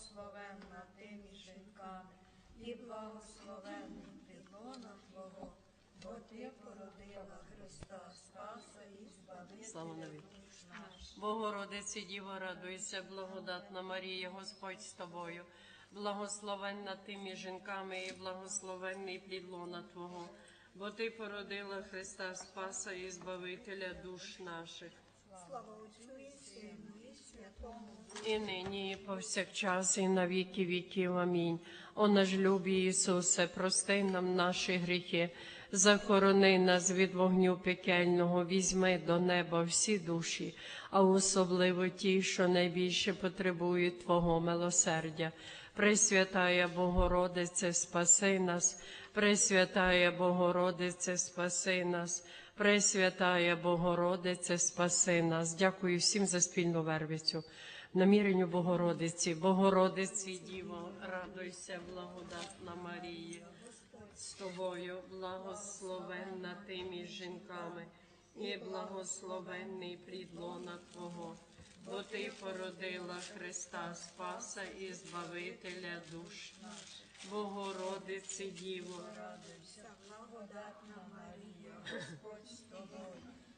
благословенна ти між жінками, і благословенний підлона Твого, бо Ти породила Христа, Спаса і Збавителя душ наших. Богородице Діво, радуйся, благодатна Марія, Господь з тобою. Благословенна ти між жінками і благословенний плід лона Твого, бо ти породила Христа Спаса і Збавителя душ наших. Слава Отцю і Сину, і нині, і повсякчас, і на віки віків. Амінь. О наш любі Ісусе, прости нам наші гріхи, захорони нас від вогню пекельного, візьми до неба всі душі, а особливо ті, що найбільше потребують Твого милосердя. Пресвятая Богородице, спаси нас, Пресвятая Богородице, спаси нас, Пресвятая Богородице, спаси нас. Дякую всім за спільну вервицю. Наміренню Богородиці, Богородиці, Діво, радуйся, благодатна Марія. З тобою благословенна ти між жінками, і благословенний плід лона Твого, бо ти породила Христа Спаса і Збавителя душ. Богородиці, Діво, Радуйся, благодатна Марія, Господь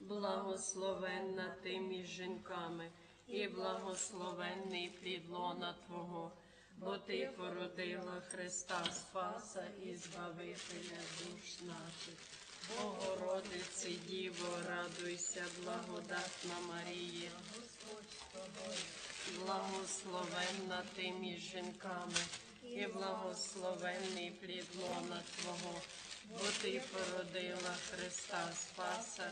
благословенна ти між жінками, і благословенний плід лона Твого, бо ти породила Христа Спаса і Збавителя душ наших. Богородиці, Діво, радуйся, благодатна Марія, Господь благословенна ти між жінками, і благословенний плід лона Твого, бо ти породила Христа Спаса,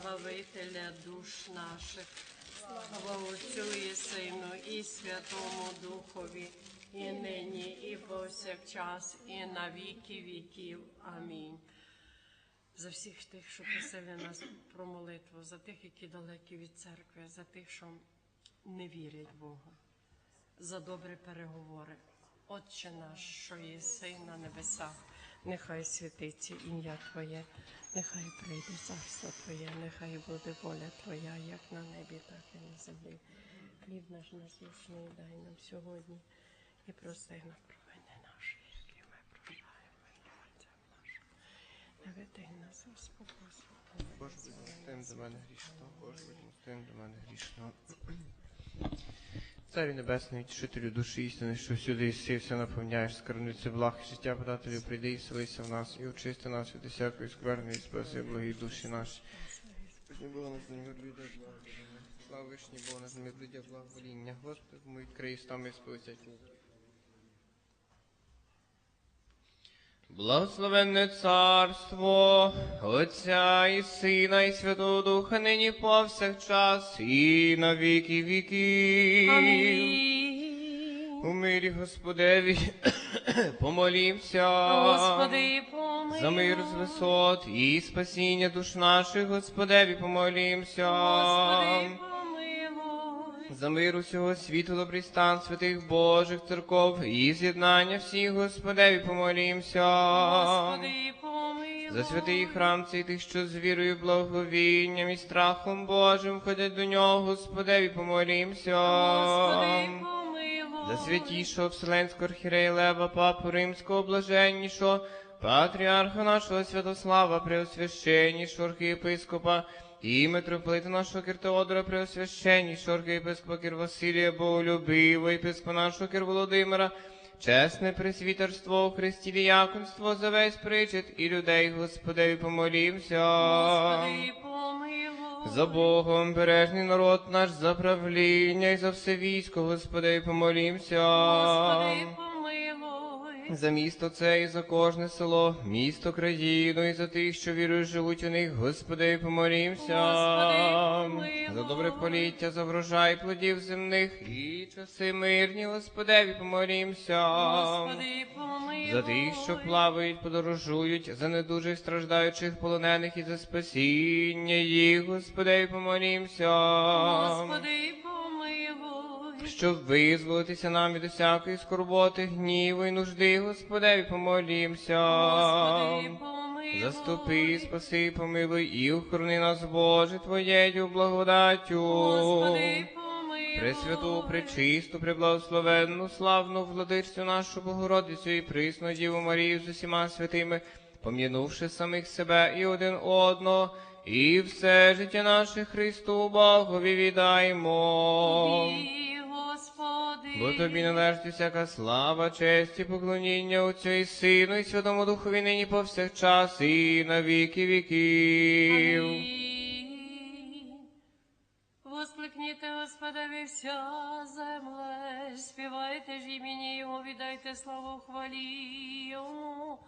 Збавителя душ наших. Слава Отцю і Сину, і Святому Духові, і нині, і повсякчас, і на віки віків. Амінь. За всіх тих, що просили нас про молитву, за тих, які далекі від церкви, за тих, що не вірять Богу, за добрі переговори. Отче наш, що єси на небесах, нехай святиться ім'я Твоє, нехай прийде царство Твоє, нехай буде воля Твоя, як на небі, так і на землі. Хліб наш насущний дай нам сьогодні і прости нам провини наші, які ми прощаємо винуватцям нашим. Не веди нас у спокусу. Боже, будь з тим до мене грішно, Боже, будь з тим до мене грішно. Царю Небесний, тішителю душі істини, що всюди єси, наповняєш, скарбниці благ життя подателю, прийди і селися в нас, і очисти нас від усякої скверни, і спаси благі душі наші. Вишні Бога наш мир людей, благовоління. Слава вишні Бога наш мир людей, благовоління. Господи, мій відкрий стами сповістять. Благословенне царство Отця і Сина, і Святого Духа, нині повсякчас, і на віки віків. Амінь. У мирі Господеві помолімся. Господи, помилуй. За мир з висот і спасіння душ наших, Господеві помолімся. Господи, помилуй. За мир усього світу, добрий стан святих Божих церков і з'єднання всіх, Господеві помолімся. Господи, помилуй. За святий храм цей тих, що з вірою, благовінням і страхом Божим ходять до нього, Господеві помолімся. Господи, помилуй. За святішого Вселенського архірея Лева, Папу Римського, блаженнішого, патріарха нашого Святослава, преосвященнішого архієпископа, і митрополита нашого Киртеодора, преосвященнішого архієпископа Кир Василія, Боголюбивого, єпископа нашого Кир Володимира, чесне пресвітерство у Христі діяконство за весь причет і людей, Господеві помолімся. Господи, помилуй. За Богом бережний народ наш, за правління і за все військо, Господи, помолімся. Господи, помилуй. За місто це і за кожне село, місто, країну, і за тих, що вірою живуть у них, Господи, помолімся. Господи. За добре поліття, за врожай плодів земних і часи мирні, Господеві, помолімся. Господи, помилуй. За тих, що плавають, подорожують, за недужих страждаючих полонених і за спасіння їх, Господи, помолімся. Господи, помилуй. Щоб визволитися нам від усякої скорботи, гніву і нужди, Господеві, помолімся. Господи, помилуй. Заступи, спаси, помилуй і охорони нас, Боже, Твоєю благодаттю. Господи, помилуй. Пресвяту, пречисту, преблагословенну, славну владичцю нашу Богородицю і присну Діву Марію з усіма святими, пом'янувши самих себе і один одного, і все життя наше Христу Богові віддаймо. Бо тобі належить всяка слава, честь і поклоніння Отцю і Сину, і Святому Духові нині повсякчас, і на віки віків. Амінь. Воскликніте, Господеві, вся земле, співайте ж імені Його, віддайте славу хвалі Йому,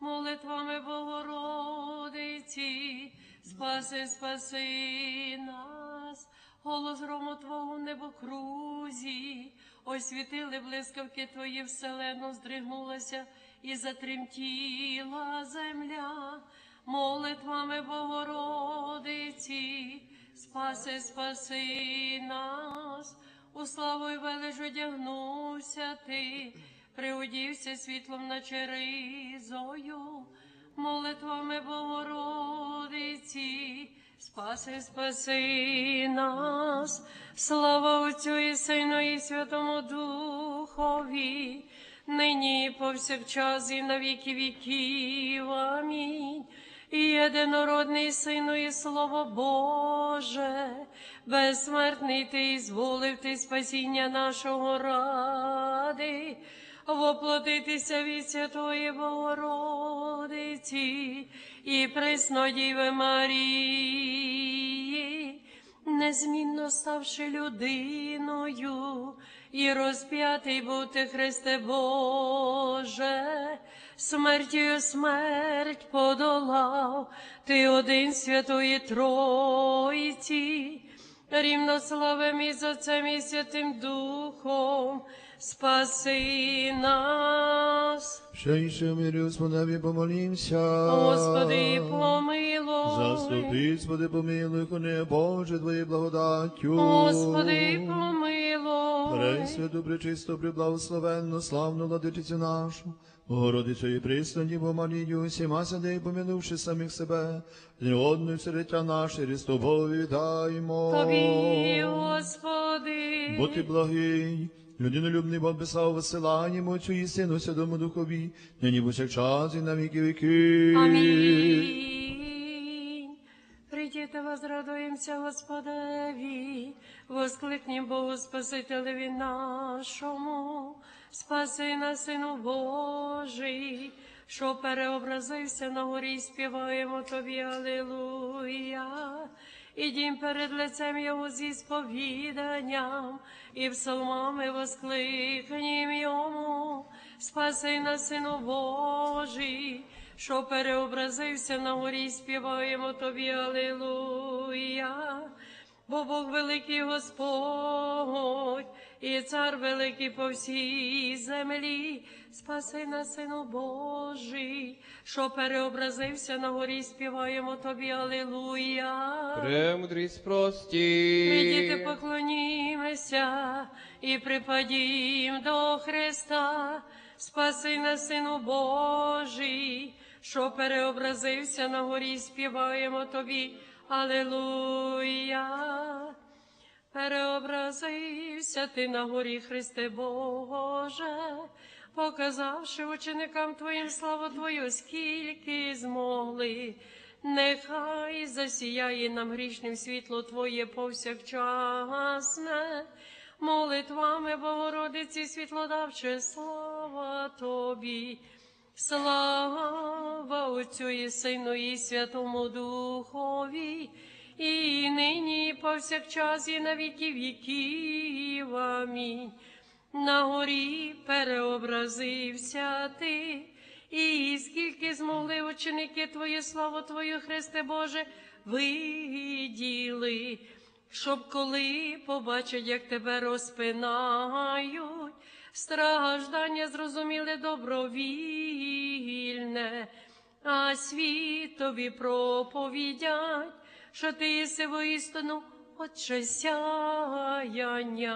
молитвами Богородиці, спаси, спаси нас, голос грому Твого небокрузі, освітили блискавки Твої, вселено здригнулася і затремтіла земля, молитвами Богородиці, спаси, спаси нас, у славу й велич одягнувся ти, приудівся світлом на черизою, молитвами Богородиці, спаси, спаси нас, слава Отцю і Сину і Святому Духові, нині і повсякчас і на віки віків. Амінь. І єдинородний Сину і Слово Боже, безсмертний Ти і зволив Ти спасіння нашого ради, воплотитися від Святої Богородиці і Преснодіви Марії, незмінно ставши людиною, і розп'ятий бути Христе Боже, смертю смерть подолав, Ти один Святої Тройці, рівнославим із Отцем і Святим Духом, спаси нас. Ще мирі, Господеві, помолімся. Господи, помилуй. Заступи, Господи, помилуй, коне Боже, Твоєю благодаттю. Господи, помилуй. Пресвяту, пречисту, преблагословенну, славну владичицю нашу, Богородицю і пристані помалію, всіма сяди, помінувши самих себе, одну все наші Христу вітаємо. Тобі, Господи. Бо ти благий, людинолюбний Бог писав висиланням Отцю і Сину Святому Духові, нині повсякчас і на віки віки. Амінь. Прийдіте, возрадуємося Господеві, воскликнім Богу Спасителеві нашому, спаси нас, Сину Божий, що переобразився на горі, співаємо Тобі, Алілуя. Ідім перед лицем Його зі сповіданням, і псалмами воскликнім Йому, спаси нас, Сину Божий, що переобразився на горі, співаємо Тобі, Алілуя. Бо Бог великий Господь, і цар великий по всій землі, спаси нас, Сину Божий, що переобразився на горі, співаємо Тобі, Алілуя. Премудрість прості. Прийдіте, поклонімося і припадім до Христа, спаси нас, Сину Божий, що переобразився на горі, співаємо Тобі, Алелуя. Переобразився ти на горі, Христе Боже, показавши ученикам Твоїм славу Твою, скільки змогли. Нехай засіяє нам грішним світло Твоє повсякчасне, молитвами Богородиці світлодавче, слава Тобі, слава Отцю і Сину і Святому Духові, і нині, і повсякчас, і на віки віків. Амінь. На горі переобразився ти, і скільки змогли ученики Твої, славу Твою, Христе Боже, виділи, щоб коли побачать, як тебе розпинають, страждання зрозуміли добровільне, а світові проповідять, що ти єси воістину Отче сяяння.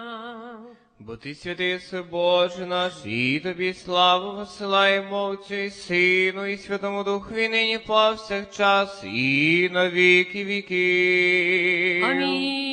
Бо ти святий Боже наш, і тобі славу посилаємо Отцю і Сину, і Святому Духові нині повсякчас, і на віки віки. Амінь.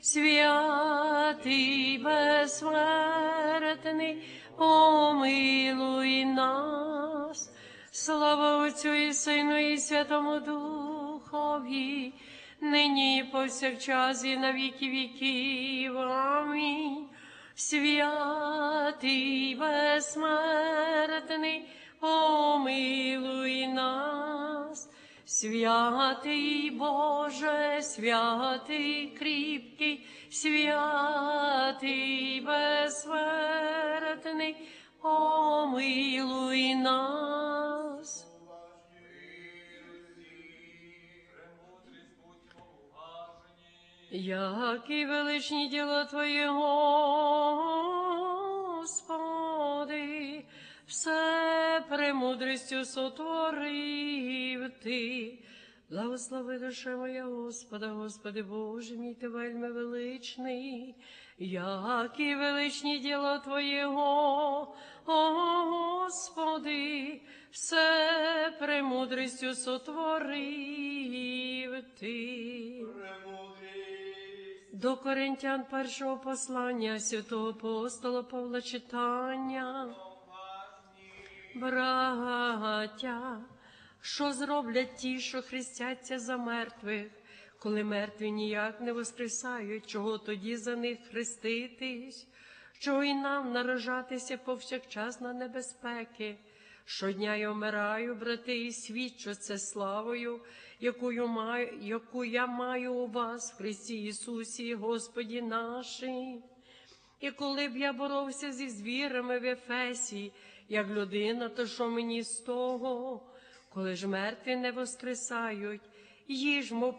святий безсмертний, помилуй нас. Слава Отцю і Сину і Святому Духові, нині повсякчас і на віки віків. Амінь. Святий безсмертний, помилуй нас. Святий Боже, святий кріпкий, святий безсмертний, помилуй нас. Які величні діла Твої, Господи, все премудрістю Ти. Благослови душа моя Господа, Господи Боже мій, Ти вельми величний, які величні діла Твоєго, Господи, все премудрістю сотворив Ти. До Коринтян першого послання святого апостола Павла читання. Браття, що зроблять ті, що хрестяться за мертвих, коли мертві ніяк не воскресають, чого тоді за них хреститись, чого і нам наражатися повсякчас на небезпеки. Щодня я вмираю, брати, і свідчу це славою, яку я маю, яку я маю у вас в Христі Ісусі, Господі нашій. І коли б я боровся зі звірами в Ефесі, як людина, то що мені з того, коли ж мертві не воскресають, їжмо